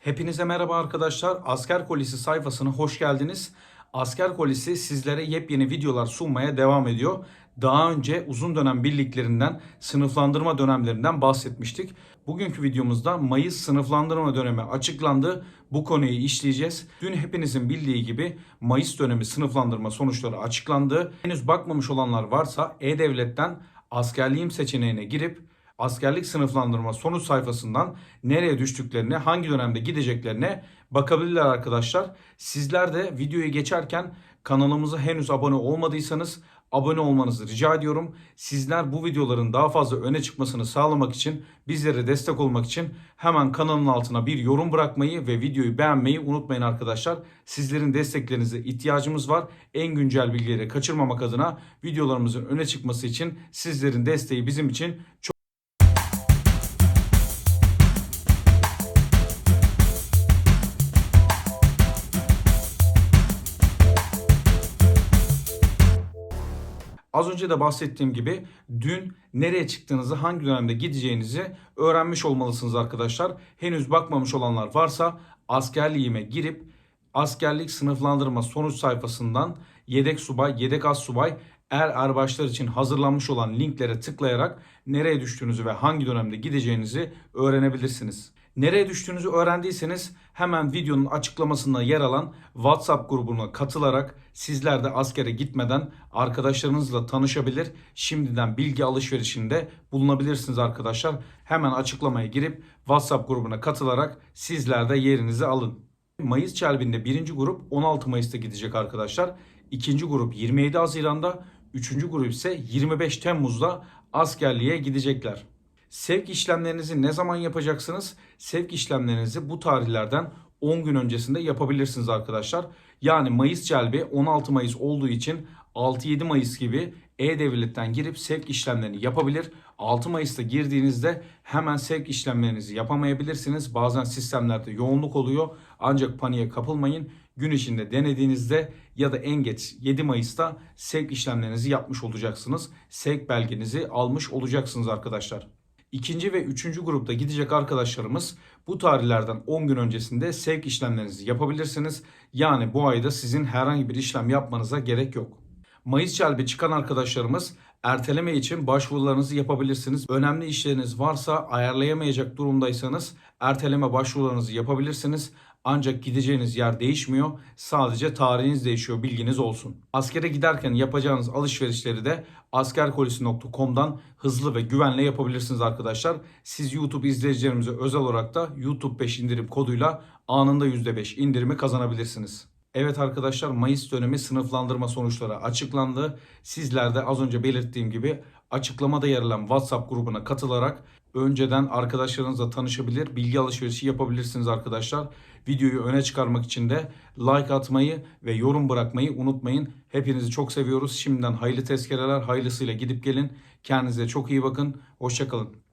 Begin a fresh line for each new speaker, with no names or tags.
Hepinize merhaba arkadaşlar. Asker Kolisi sayfasına hoş geldiniz. Asker Kolisi sizlere yepyeni videolar sunmaya devam ediyor. Daha önce uzun dönem birliklerinden, sınıflandırma dönemlerinden bahsetmiştik. Bugünkü videomuzda Mayıs sınıflandırma dönemi açıklandı. Bu konuyu işleyeceğiz. Dün hepinizin bildiği gibi Mayıs dönemi sınıflandırma sonuçları açıklandı. Henüz bakmamış olanlar varsa E-Devlet'ten askerliğim seçeneğine girip askerlik sınıflandırma sonuç sayfasından nereye düştüklerine, hangi dönemde gideceklerine bakabilirler arkadaşlar. Sizler de videoyu geçerken kanalımıza henüz abone olmadıysanız abone olmanızı rica ediyorum. Sizler bu videoların daha fazla öne çıkmasını sağlamak için, bizlere destek olmak için hemen kanalın altına bir yorum bırakmayı ve videoyu beğenmeyi unutmayın arkadaşlar. Sizlerin desteklerinize ihtiyacımız var. En güncel bilgileri kaçırmamak adına videolarımızın öne çıkması için sizlerin desteği bizim için çok Az önce de bahsettiğim gibi dün nereye çıktığınızı, hangi dönemde gideceğinizi öğrenmiş olmalısınız arkadaşlar. Henüz bakmamış olanlar varsa askerliğime girip askerlik sınıflandırma sonuç sayfasından yedek subay, yedek az subay, er erbaşlar için hazırlanmış olan linklere tıklayarak nereye düştüğünüzü ve hangi dönemde gideceğinizi öğrenebilirsiniz. Nereye düştüğünüzü öğrendiyseniz hemen videonun açıklamasında yer alan WhatsApp grubuna katılarak sizler de askere gitmeden arkadaşlarınızla tanışabilir, şimdiden bilgi alışverişinde bulunabilirsiniz arkadaşlar. Hemen açıklamaya girip WhatsApp grubuna katılarak sizler de yerinizi alın. Mayıs çelbinde birinci grup 16 Mayıs'ta gidecek arkadaşlar. İkinci grup 27 Haziran'da, üçüncü grup ise 25 Temmuz'da askerliğe gidecekler. Sevk işlemlerinizi ne zaman yapacaksınız? Sevk işlemlerinizi bu tarihlerden 10 gün öncesinde yapabilirsiniz arkadaşlar. Yani Mayıs celbi 16 Mayıs olduğu için 6-7 Mayıs gibi E-Devlet'ten girip sevk işlemlerini yapabilir. 6 Mayıs'ta girdiğinizde hemen sevk işlemlerinizi yapamayabilirsiniz. Bazen sistemlerde yoğunluk oluyor. Ancak paniğe kapılmayın. Gün içinde denediğinizde ya da en geç 7 Mayıs'ta sevk işlemlerinizi yapmış olacaksınız. Sevk belgenizi almış olacaksınız arkadaşlar. İkinci ve üçüncü grupta gidecek arkadaşlarımız bu tarihlerden 10 gün öncesinde sevk işlemlerinizi yapabilirsiniz. Yani bu ayda sizin herhangi bir işlem yapmanıza gerek yok. Mayıs celbi çıkan arkadaşlarımız erteleme için başvurularınızı yapabilirsiniz. Önemli işleriniz varsa ayarlayamayacak durumdaysanız erteleme başvurularınızı yapabilirsiniz. Ancak gideceğiniz yer değişmiyor. Sadece tarihiniz değişiyor. Bilginiz olsun. Askere giderken yapacağınız alışverişleri de askerkolisi.com'dan hızlı ve güvenle yapabilirsiniz arkadaşlar. Siz YouTube izleyicilerimize özel olarak da YouTube 5 indirim koduyla anında %5 indirimi kazanabilirsiniz. Evet arkadaşlar Mayıs dönemi sınıflandırma sonuçları açıklandı. Sizler de az önce belirttiğim gibi açıklamada yer alan WhatsApp grubuna katılarak önceden arkadaşlarınızla tanışabilir, bilgi alışverişi yapabilirsiniz arkadaşlar. Videoyu öne çıkarmak için de like atmayı ve yorum bırakmayı unutmayın. Hepinizi çok seviyoruz. Şimdiden hayırlı tezkereler, hayırlısıyla gidip gelin. Kendinize çok iyi bakın. Hoşçakalın.